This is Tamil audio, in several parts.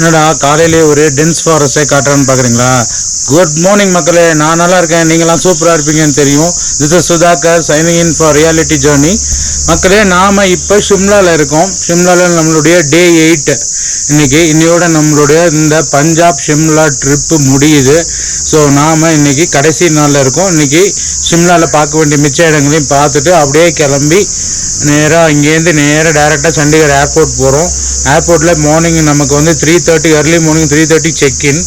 என்னடா காலையிலே ஒரு டென்ஸ் ஃபாரஸ்டே காட்டுறான்னு பார்க்குறீங்களா குட் மார்னிங் மக்களே நான் நல்லா இருக்கேன். நீங்களாம் சூப்பராக இருப்பீங்கன்னு தெரியும். This is Sudhakar signing in for reality journey மக்களே நாம் இப்போ ஷிம்லாவில் இருக்கோம். ஷிம்லாவில் நம்மளுடைய டே எயிட் இன்னைக்கு இன்னையோட நம்மளுடைய இந்த பஞ்சாப் ஷிம்லா ட்ரிப்பு முடியுது. ஸோ நாம் இன்னைக்கு கடைசி நாளில் இருக்கோம். இன்னைக்கு ஷிம்லாவில் பார்க்க வேண்டிய மிச்ச இடங்களையும் பார்த்துட்டு அப்படியே கிளம்பி நேராக இங்கேருந்து நேராக டைரெக்டாக சண்டிகர் ஏர்போர்ட் போகிறோம் ஏர்போர்ட்டில் மார்னிங் நமக்கு வந்து three thirty early morning three thirty check in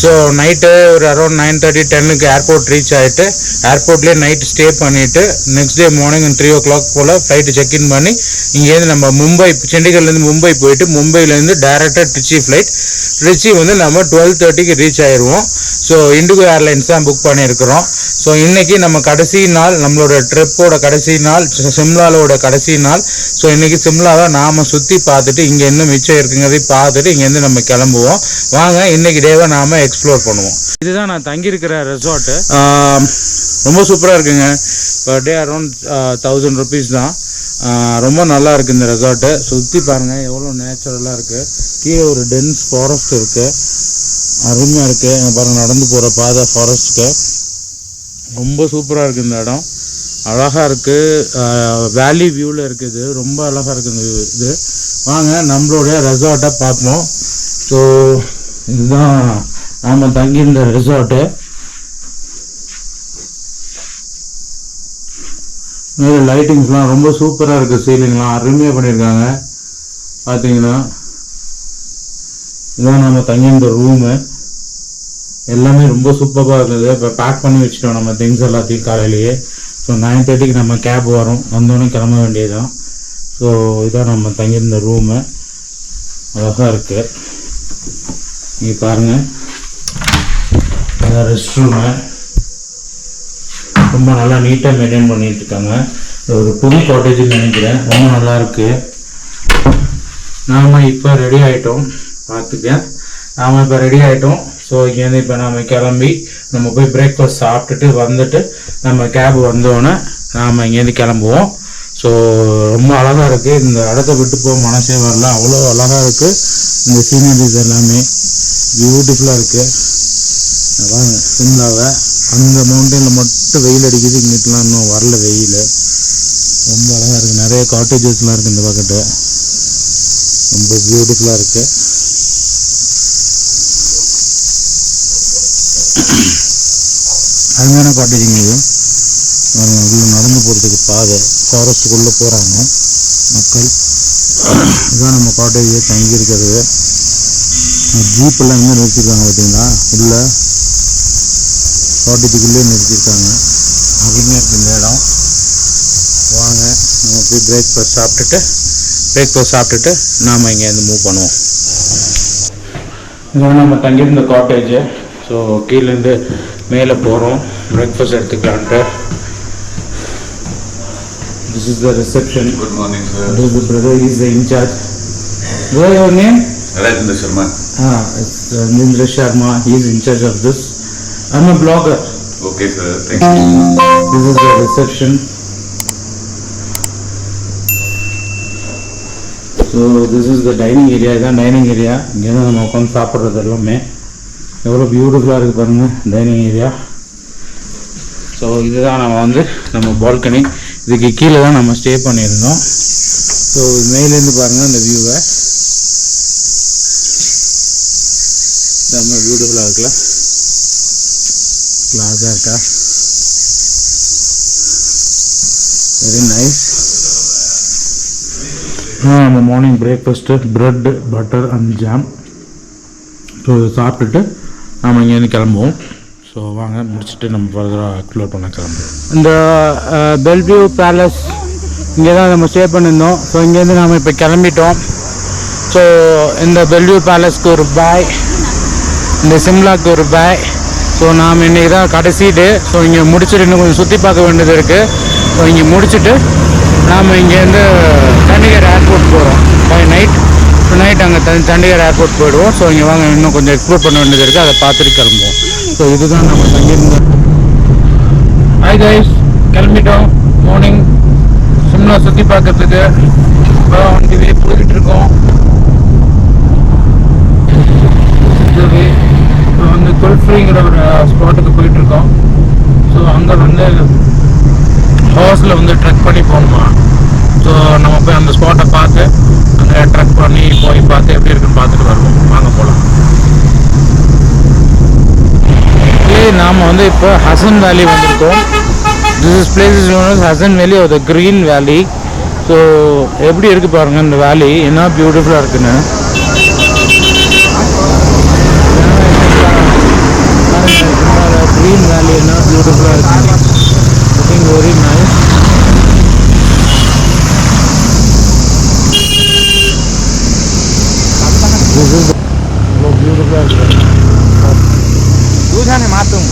so night ஒரு அரௌண்ட் நைன் தேர்ட்டி டென்னுக்கு ஏர்போர்ட் ரீச் ஆகிட்டு ஏர்போர்ட்லேயே நைட் ஸ்டே பண்ணிவிட்டு next day morning three o'clock போல் ஃப்ளைட்டு செக்இன் பண்ணி இங்கேருந்து நம்ம மும்பை சண்டிகர்லேருந்து மும்பை போயிட்டு மும்பையிலேருந்து டேரெக்டாக ட்ரிச்சி ஃப்ளைட் ட்ரிச்சி வந்து நம்ம டுவெல் தேர்ட்டிக்கு ரீச் ஆயிடுவோம் ஸோ இண்டிகோ ஏர்லைன்ஸ் தான் புக் பண்ணியிருக்கிறோம். ஸோ இன்னைக்கு நம்ம கடைசி நாள் நம்மளோட ட்ரிப்போட கடைசி நாள் சி- சிம்லாலோட கடைசி நாள். ஸோ இன்னைக்கு சிம்லாவை நாம சுற்றி பார்த்துட்டு இங்கே இன்னும் மிச்சம் இருக்குங்கிறதையும் பார்த்துட்டு இங்கேருந்து நம்ம கிளம்புவோம். வாங்க இன்னைக்கு டேவை நாம எக்ஸ்ப்ளோர் பண்ணுவோம். இதுதான் நான் தங்கியிருக்கிற ரெசார்ட்டு ரொம்ப சூப்பராக இருக்குங்க. Per day around thousand rupees தான். ரொம்ப நல்லா இருக்கு இந்த ரெசார்ட்டு சுற்றி பாருங்க எவ்வளோ நேச்சுரலாக இருக்கு. கீழே ஒரு டென்ஸ் ஃபாரஸ்ட் இருக்கு. அருமையாக இருக்குது இங்க பாருங்க நடந்து போகிற பாதை ஃபாரஸ்ட்டுக்கு ரொம்ப சூப்பராக இருக்குது இந்த இடம். அழகாக இருக்குது வேலி வியூவில் இருக்குது ரொம்ப அழகாக இருக்குது இந்த இது. வாங்க நம்மளுடைய ரெசார்ட்டை பார்ப்போம். ஸோ இதுதான் நாம் தங்கியிருந்த ரெசார்ட்டு மேலே லைட்டிங்ஸ்லாம் ரொம்ப சூப்பராக இருக்குது சீலிங்லாம் அருமையாக பண்ணியிருக்காங்க. பார்த்தீங்கன்னா இதான் நம்ம தங்கியிருந்த ரூமு எல்லாமே ரொம்ப சூப்பராக இருந்தது. இப்போ பேக் பண்ணி வச்சுட்டோம் நம்ம திங்ஸ் எல்லாத்தையும் காலையிலேயே. ஸோ நைன் தேர்ட்டிக்கு நம்ம கேப் வரும். வந்தோடனே கிளம்ப வேண்டியதுதான். ஸோ இதான் நம்ம தங்கியிருந்த ரூமு அழகாக இருக்குது நீங்கள் பாருங்கள் இதான் ரெஸ்ட் ரூமு ரொம்ப நல்லா நீட்டாக மெயின்டைன் பண்ணிகிட்டு இருக்காங்க. ஒரு புது காட்டேஜ்னு நினைக்கிறேன். ரொம்ப நல்லா இருக்குது நாம இப்போ ரெடி ஆகிட்டோம் பார்த்துக்க. நாம் இப்போ ரெடி ஆகிட்டோம் ஸோ இங்கேருந்து இப்போ நாம் கிளம்பி நம்ம போய் பிரேக்ஃபாஸ்ட் சாப்பிட்டுட்டு வந்துட்டு நம்ம கேப் வந்தோடனே நாம் இங்கேருந்து கிளம்புவோம். ஸோ ரொம்ப அழகாக இருக்குது இந்த இடத்த விட்டு போக மனசே வரல. அவ்வளோ அழகாக இருக்குது இந்த சீனரிஸ் எல்லாமே பியூட்டிஃபுல்லாக இருக்குது வாங்க சிம்லாவை. அந்த மவுண்டனில் மட்டும் வெயில் அடிக்குது. இங்கிட்டலாம் இன்னும் வரல வெயில். ரொம்ப அழகாக இருக்குது நிறைய காட்டேஜஸ்லாம் இருக்குது இந்த பக்கத்து ரொம்ப பியூட்டிஃபுல்லாக இருக்குது அருமையான காட்டேஜுங்க இது. உள்ள நடந்து போகிறதுக்கு பாதை. ஃபாரஸ்ட்டுக்குள்ளே போகிறாங்க மக்கள். இதுதான் நம்ம காட்டேஜே தங்கியிருக்கிறது ஜீப்பெல்லாம் எங்கே நிறுத்திருக்காங்க பார்த்தீங்களா? உள்ள. காட்டேஜுக்குள்ளே நிறுத்திருக்காங்க. அருமையாக இருக்குது இந்த இடம். வாங்க நம்ம போய் பிரேக்ஃபாஸ்ட் சாப்பிட்டுட்டு பிரேக்ஃபாஸ்ட் சாப்பிட்டுட்டு நாம் இங்கேருந்து மூவ் பண்ணுவோம். இதுதான் நம்ம தங்கியிருந்த காட்டேஜ் ஸோ கீழேருந்து மேலே போகிறோம் breakfast எடுத்துக்கலான்ட்டு this is the reception is the brother, he's the in charge. What is your name? Rajendra Sharma. Ah, it's uh, Nindra Sharma. He's in charge of this. I'm a blogger. Okay, sir. Thank you. This is the reception. So this is the dining area இதான் டைனிங் ஏரியா இங்கே தான் நம்ம உட்காந்து சாப்பிட்றது எல்லாமே எவ்வளோ பியூட்டிஃபுல்லாக இருக்குது பாருங்கள் டைனிங் ஏரியா ஸோ இதுதான் நம்ம வந்து நம்ம பால்கனி இதுக்கு கீழே தான் நம்ம ஸ்டே பண்ணியிருந்தோம். ஸோ மேலேருந்து பாருங்கள் அந்த வியூவை ரொம்ப பியூட்டிஃபுல்லாக இருக்குல்ல. கிளாஸாக இருக்கா? வெரி நைஸ் நம்ம morning breakfast bread butter and jam so இதை சாப்பிட்டுட்டு நாம் இங்கேருந்து கிளம்புவோம். ஸோ வாங்க முடிச்சுட்டு நம்ம ஃபர்தராக எக்ஸ்ப்ளோர் பண்ண கிளம்புவோம். இந்த பெல்வியூ பேலஸ் இங்கே தான் நம்ம ஸ்டே பண்ணியிருந்தோம். ஸோ இங்கேருந்து நாம் இப்போ கிளம்பிட்டோம். ஸோ இந்த பெல்வியூ பேலஸ்க்கு ஒரு பாய் இந்த சிம்லாக்கு ஒரு பாய் ஸோ நாம் இன்றைக்கி தான் கடைசி டே ஸோ இங்கே முடிச்சுட்டு இன்னும் கொஞ்சம் சுற்றி பார்க்க வேண்டியது இருக்குது ஸோ இங்கே முடிச்சுட்டு நாம் இங்கேருந்து சண்டிகர் ஏர்போர்ட் போகிறோம் பை நைட் நைட் அங்கே சண்டிகர் ஏர்போர்ட் போயிடுவோம். ஸோ இங்கே வாங்க இன்னும் கொஞ்சம் எக்ஸ்ப்ளோர் பண்ண வேண்டியது இருக்குது அதை பார்த்துட்டு கிளம்புவோம். ஸோ இதுதான் நம்ம தங்கியிருந்த ஹாய் கைஸ் கிளம்பிட்டோம். மார்னிங் சிம்லா சுற்றி பார்க்கறதுக்கு இப்போ வண்டி போயிட்டு இருக்கோம். குஃப்ரிங்கிற ஒரு ஸ்பாட்டுக்கு போயிட்டு இருக்கோம். ஸோ அங்கே வந்து ஹவர்ஸில் வந்து ட்ரெக் பண்ணி போகணுமா? ஸோ நம்ம போய் அந்த ஸ்பாட்டை பார்த்து அங்கே ட்ரெக் பண்ணி போய் பார்த்து எப்படி இருக்குன்னு பார்த்துட்டு வருவோம். வாங்க போகலாம் நாம் வந்து இப்போ ஹசன் வேலி வந்திருக்கோம். This is place is known Hasan valley ஒரு க்ரீன் வேலி ஸோ எப்படி இருக்கு பாருங்க இந்த வேலி என்ன பியூட்டிஃபுல்லாக இருக்குன்னு. க்ரீன் வேலி என்ன பியூட்டிஃபுல்லாக இருக்கு லுக்கிங் வெரி நைஸ் दूध है मातुम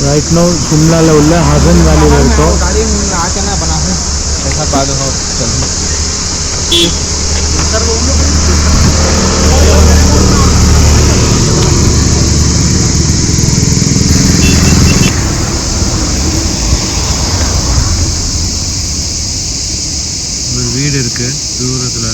राईट नाव शिमला लावलं हाजन गाडी वरतो गाडी आके ना बना हूँ ऐसा बाद हो चल வீடு இருக்கு தூரத்தில்.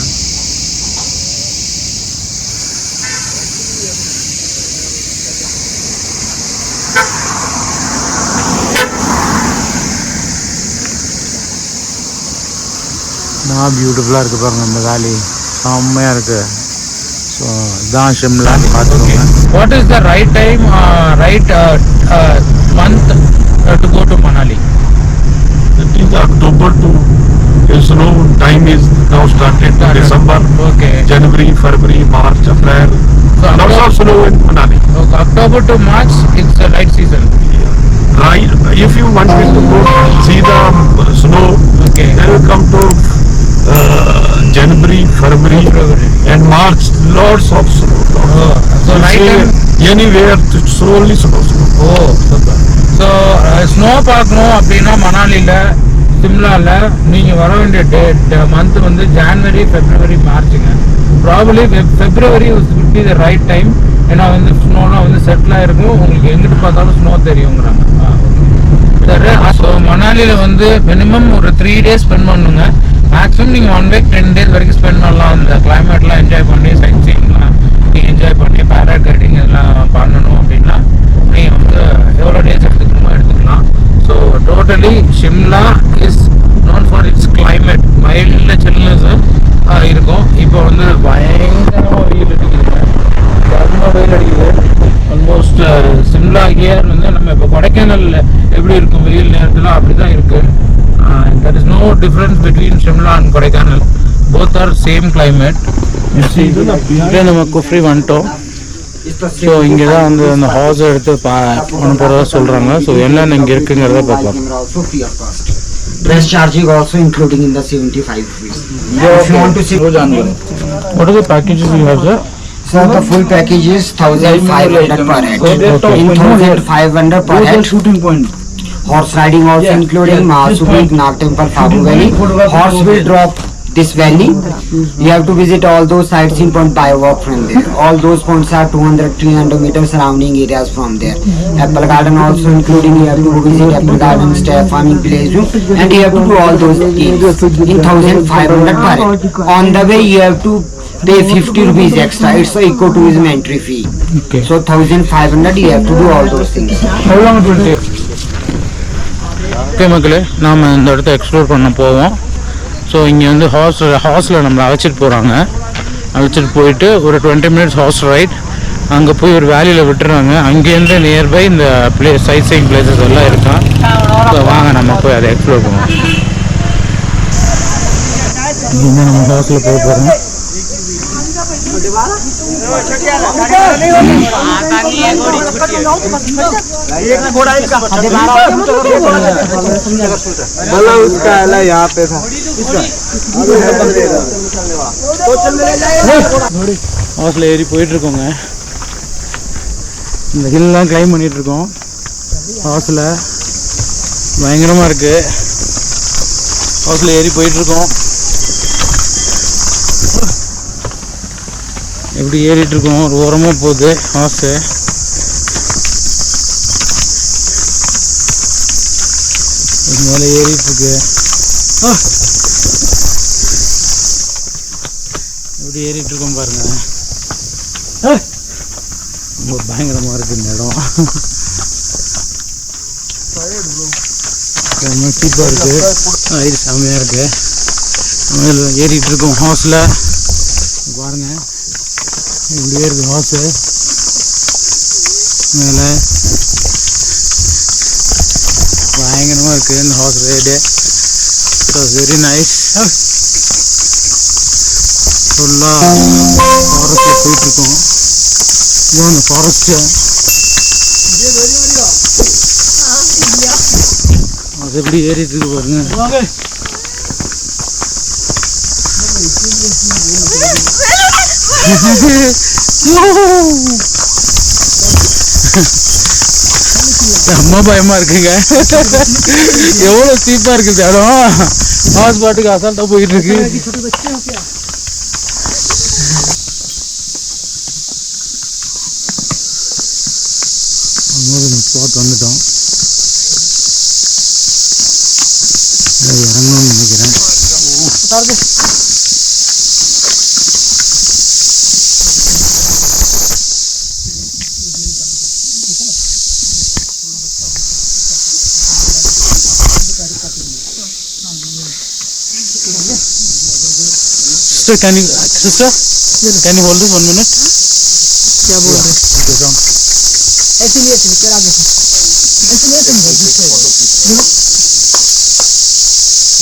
நான் பியூட்டிஃபுல்லாக இருக்குது பாருங்க இந்த வேலி செம்மையாக இருக்குது ஸோ இதான் ஷிம்லான்னு பார்த்துக்கோங்க. What is the right time right month to go to Manali It is October to uh, snow time is now started Started. December, Okay. January, February, March, April. So, Lots October- of snow in Manali. Okay, October to March, it's the right season. Right, if you want me to go see the uh, snow, Okay. then you come to uh, January, February, February. and March. Lots of snow. Oh, so You right see time. anywhere to slowly snow. snow. Oh super so snow பார்க்கணும் அப்படின்னா மணாலியில் சிம்லாவில் நீங்கள் வர வேண்டிய டேட் மந்த் வந்து January February மார்ச்சுங்க probably February would be the right time ஏன்னா வந்து ஸ்னோலாம் வந்து செட்டில் இருக்கும் உங்களுக்கு எங்கிட்டு பார்த்தாலும் ஸ்னோ தெரியுங்கிறாங்க. ஸோ மணாலியில் வந்து மினிமம் ஒரு த்ரீ டேஸ் ஸ்பெண்ட் பண்ணுங்க. மேக்ஸிமம் நீங்கள் ஒன் வீக் டென் டேஸ் வரைக்கும் ஸ்பெண்ட் பண்ணலாம். அந்த கிளைமேட்லாம் என்ஜாய் பண்ணி சைட் சீன்லாம் நீங்கள் என்ஜாய் பண்ணி பேராகிளைடிங் இதெல்லாம் பண்ணணும் அப்படின்னா நீங்கள் வந்து எவ்வளோ டேஸ் எடுத்துக்கலாம் so totally Shimla is known for its climate mild chillness இருக்கும். இப்போ வந்து பயங்கரமாக வெயில் அடிக்குதுங்க வெயில் அடிக்குது. ஆல்மோஸ்ட் சிம்லா இயர் வந்து நம்ம இப்போ கொடைக்கானலில் எப்படி இருக்கும் வெயில் நேரத்தில் அப்படி தான் இருக்குது that is no difference between Shimla and Kodaikanal. Both are same climate நம்ம குஃப்ரி வந்துட்டோம். ஸோ இங்கே தான் வந்து அந்த ஹார்ஸ் எடுத்து பா பண்ண போகிறதா சொல்கிறாங்க ஸோ என்னென்ன இங்கே இருக்குங்கிறத பார்க்கலாம் camera also free of cost dress charging also including in the 75 rupees if you want to see What are the packages you have, sir? so the full package is 1500 per head Okay. in 1500 per head shooting point horse riding also including Mahasubik Nag Temple Fabu Valley horse will drop this valley you have to visit all those sightseeing point by walk from there all those points are 200 300 meters surrounding areas from there apple garden also including you have to visit apple garden stay farming place and you have to do all those things in 1500 per head on the way you have to pay 50 rupees extra it's a eco tourism entry fee Okay. so 1500 you have to do all those things How long it will take? Okay மக்களே நாம் இந்த இடத்த எக்ஸ்ப்ளோர் பண்ண போவோம் ஸோ இங்கே வந்து ஹார்ஸ் ஹார்ஸில் நம்மளை அழைச்சிட்டு போகிறாங்க அழைச்சிட்டு போயிட்டு ஒரு டுவெண்ட்டி மினிட்ஸ் ஹார்ஸ் ரைட் அங்கே போய் ஒரு வேலியில் விட்டுறாங்க. அங்கேருந்து நியர்பை இந்த பிளே சைட் சீயிங் பிளேசஸ் எல்லாம் இருக்கான் ஸோ வாங்க நம்ம போய் அதை எக்ஸ்ப்ளோர் பண்ணுவோம். இங்கே நம்ம ஹார்ஸில் போய் போகிறோம் ஹார்ஸில் ஏறி போயிட்டுருக்கோங்க. இந்த ஹில்லாம் கிளைம் பண்ணிட்டு இருக்கோம் ஹார்ஸில் பயங்கரமாக இருக்குது ஹார்ஸில் ஏறி போயிட்டுருக்கோம். எப்படி ஏறிட்டு இருக்கோம் ஒரு ஓரமாக போகுது. இது மேலே ஏறிட்டு இருக்கு எப்படி ஏறிட்டு இருக்கோம் பாருங்க ரொம்ப பயங்கரமா இருக்கு இந்த இடம். ரொம்ப சீப்பாக இருக்கு. இது செம்மையாக இருக்கு. மேல ஏறிட்டு இருக்கோம் ஹாஸில் பாருங்க. இப்படி ஏறுது ஹாஸு மேலே. பயங்கரமாக இருக்குது இந்த horse ride so very nice ஃபுல்லாக ஃபாரஸ்ட்டில் போயிட்டுருக்கோம். இதுதான் அந்த ஃபாரஸ்ட்டு அது எப்படி ஏறிட்டு இருக்கு பாருங்க செம்ம பயமா இருக்குங்க. எவ்வளவு சீப்பா இருக்குது இடம் ஹாஸ் பாட்டுக்கு அசால்ட்டா போயிட்டு இருக்கு ஸ்பாட் வந்துட்டோம். இறங்கணும்னு நினைக்கிறேன். Sister, can you, sister, can you hold this one minute? क्या बोल रहे ऐसे लिए ऐसे क्या आगे ऐसे लिए तुम बोल सकते हो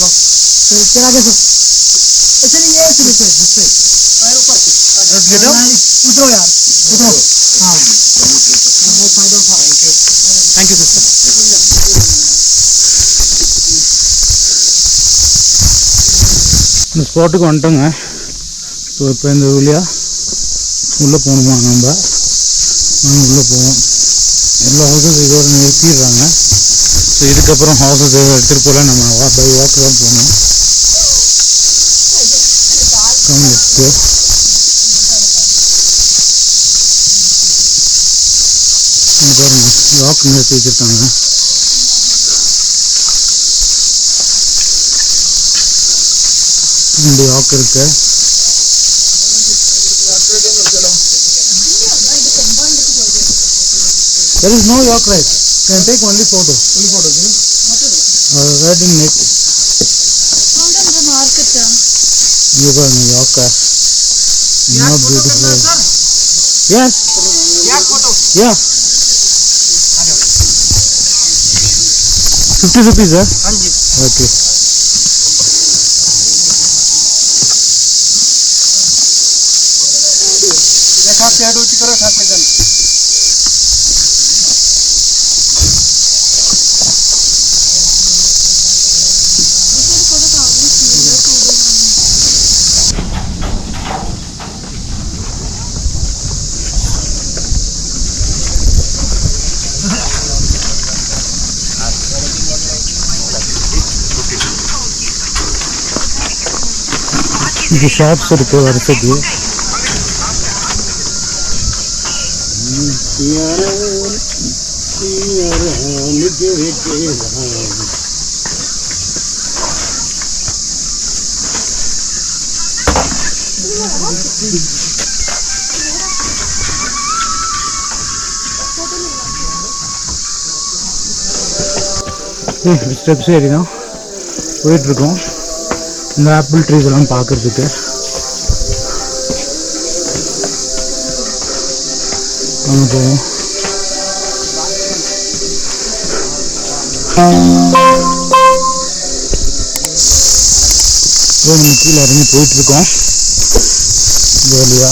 तो क्या आगे ऐसे लिए ऐसे लिए ऐसे पैर ऊपर ले उतरो यार उतरो हाँ बहुत फ़ायदा thank you thank you sister को ஸோ இப்போ இந்த வழியாக உள்ளே போகணுமா நம்ம? நம்ம உள்ளே போவோம். எல்லா ஹவுசஸ் இதோட நிறுத்திடுறாங்க. ஸோ இதுக்கப்புறம் ஹவுசஸ் எடுத்துகிட்டு போகல. நம்ம வா பை வாக்கு தான் போகணும். கம்மி let's பாருங்க. வாக் நிறுத்தி வச்சுருக்காங்க. ரெண்டு வாக் இருக்குது There is no yoke tem You can take only photo. Only photo, okay? Uh, riding neck. Yoga and yoga. Not beautiful. Yes. Yeah. 50 rupees, huh? Okay. देखा क्या डोची ok साथ ருபீஸா ஓகே இது ஷாப்ஸ் இருக்கு வரிசைக்கு ஸ்டெப்ஸ் ஏறி தான் போயிட்டுருக்கோம் இந்த ஆப்பிள் ட்ரீஸ் எல்லாம் பார்க்கறதுக்கு. போவோம். இப்போ நம்ம கீழே இறங்கி போயிட்டுருக்கோம். இந்த வழியா.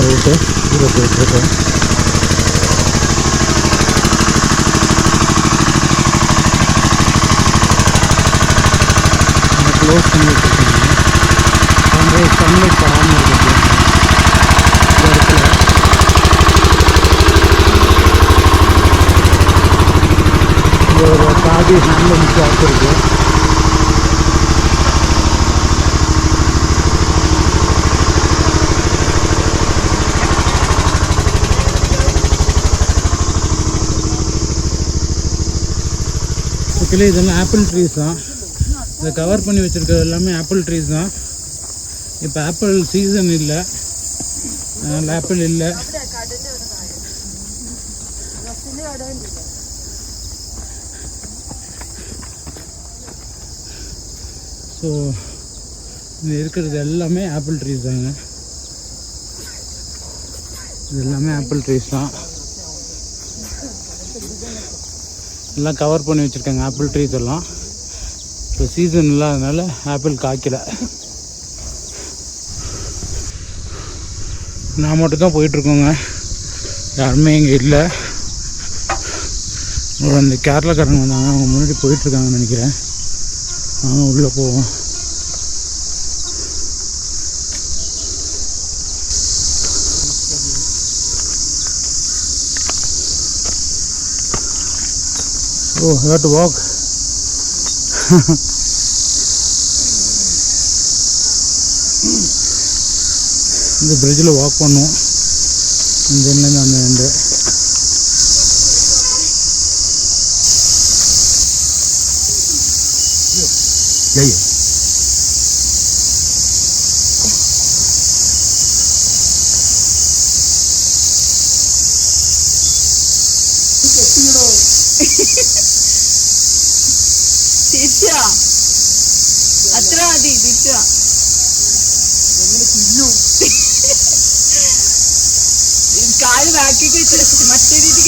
ரூட்டு தூரம் போயிட்டுருக்கோம் க்ளோஸ் பண்ணிட்டு இருக்காங்க வந்து சன்லைட் படாமல் இருக்குது இந்த இடத்துல இங்க ஒரு நல்ல ஷாப் இருக்கு. இதெல்லாம் ஆப்பிள் ட்ரீஸ் தான். இதை கவர் பண்ணி வச்சுருக்கிறது எல்லாமே ஆப்பிள் ட்ரீஸ் தான். இப்போ ஆப்பிள் சீசன் இல்லை. அதனால் ஆப்பிள் இல்லை. ஸோ இது இருக்கிறது எல்லாமே ஆப்பிள் ட்ரீஸ் தாங்க. இது எல்லாமே ஆப்பிள் ட்ரீஸ் தான். எல்லாம் கவர் பண்ணி வச்சுருக்காங்க ஆப்பிள் ட்ரீஸ் எல்லாம். இப்போ சீசன் இல்லாதனால ஆப்பிள் காய்க்கல. நான் மட்டும் தான் போயிட்டுருக்கோங்க யாருமே இங்கே இல்லை. அந்த கேரளாக்காரங்க வந்தாங்க அவங்க முன்னாடி போயிட்டுருக்காங்கன்னு நினைக்கிறேன். நாங்கள் உள்ளே போவோம். ஓ ஹேட் வாக் இந்த பிரிட்ஜில் வாக் பண்ணுவோம். இந்த எண்ட்லேருந்து Ya ya. തിരിച്ചു? അത്ര മതി തിരിച്ചു. കാൽ ബാക്കിക്ക് മറ്റേ രീതിക്ക്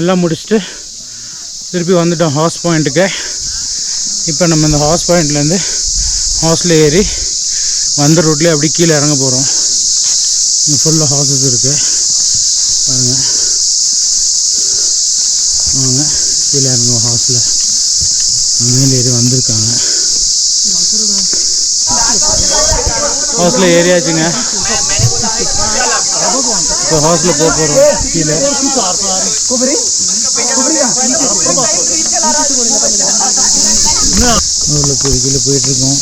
எல்லாம் முடிச்சுட்டு திருப்பி வந்துட்டோம் ஹார்ஸ் பாயிண்ட்டுக்கு. இப்போ நம்ம இந்த ஹார்ஸ் பாயிண்ட்லேருந்து ஹார்ஸில் ஏறி வந்த ரூட்லேயே அப்படி கீழே இறங்க போகிறோம் இங்கே ஃபுல்லாக ஹார்ஸஸ் இருக்குது பாருங்கள் வாங்க கீழே இறங்குவோம் ஹாஸ்ல மேலே ஏறி வந்திருக்காங்க. ஹாஸ்ல ஏறியாச்சுங்க. இப்போ ஹாஸ்ல போக போகிறோம் கீழே. உள்ள போய் கீழே போயிட்டு இருக்கோம்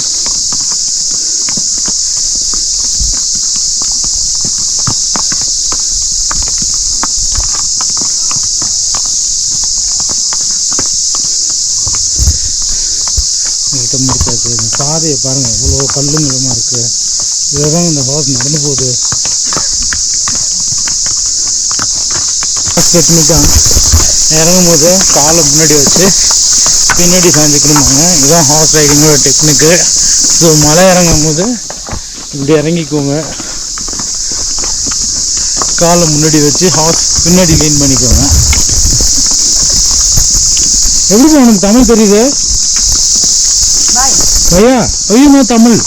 முடிச்சாச்சு. இந்த பாதையை பாருங்க. இவ்வளோ கல்லுங்களமா இருக்கு. இதுதான் இந்த ஹார்ஸ் நடந்து போகுது. ஃபஸ்ட் நிற்காங்க இறங்கும் போது காலை முன்னாடி வச்சு பின்னாடி சாஞ்சிக்கணுமாங்க. இதுதான் ஹார்ஸ் ரைடிங்கோட டெக்னிக்கு ஸோ மலை இறங்கும் போது இப்படி இறங்கிக்கோங்க. காலை முன்னாடி வச்சு ஹார்ஸ் பின்னாடி லீன் பண்ணிக்கோங்க. எப்படி உனக்கு தமிழ் தெரியுது? ஐயா ஐயோ தமிழ்?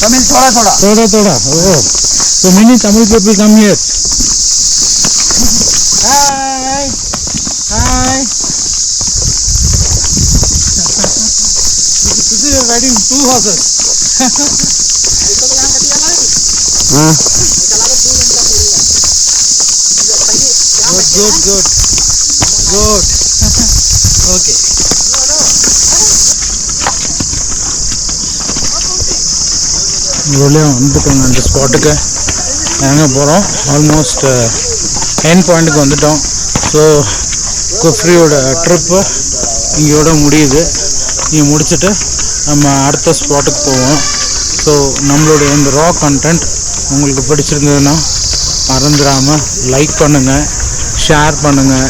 தமிழ் தோடா தோடா தோடா தோடா ஓ. So many Tamil people come here two horses. Good good good. Good. Okay. இவ்வளோ வந்துட்டோங்க அந்த ஸ்பாட்டுக்கு நாங்கள் போகிறோம் ஆல்மோஸ்ட் என் பாயிண்ட்டுக்கு வந்துட்டோம். ஸோ குஃப்ரியோட ட்ரிப்பு இங்கேயோட முடியுது. இங்கே முடிச்சுட்டு நம்ம அடுத்த ஸ்பாட்டுக்கு போவோம். ஸோ நம்மளுடைய இந்த ரா கண்டென்ட் உங்களுக்கு பிடிச்சிருந்ததுன்னா மறந்துடாமல் லைக் பண்ணுங்கள் ஷேர் பண்ணுங்கள்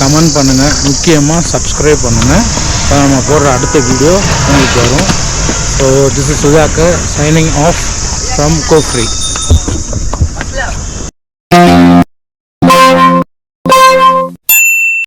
கமெண்ட் பண்ணுங்கள் முக்கியமாக சப்ஸ்கிரைப் பண்ணுங்கள் நம்ம போடுற அடுத்த வீடியோ உங்களுக்கு வரும். So this is Sudhakar signing off from Kufri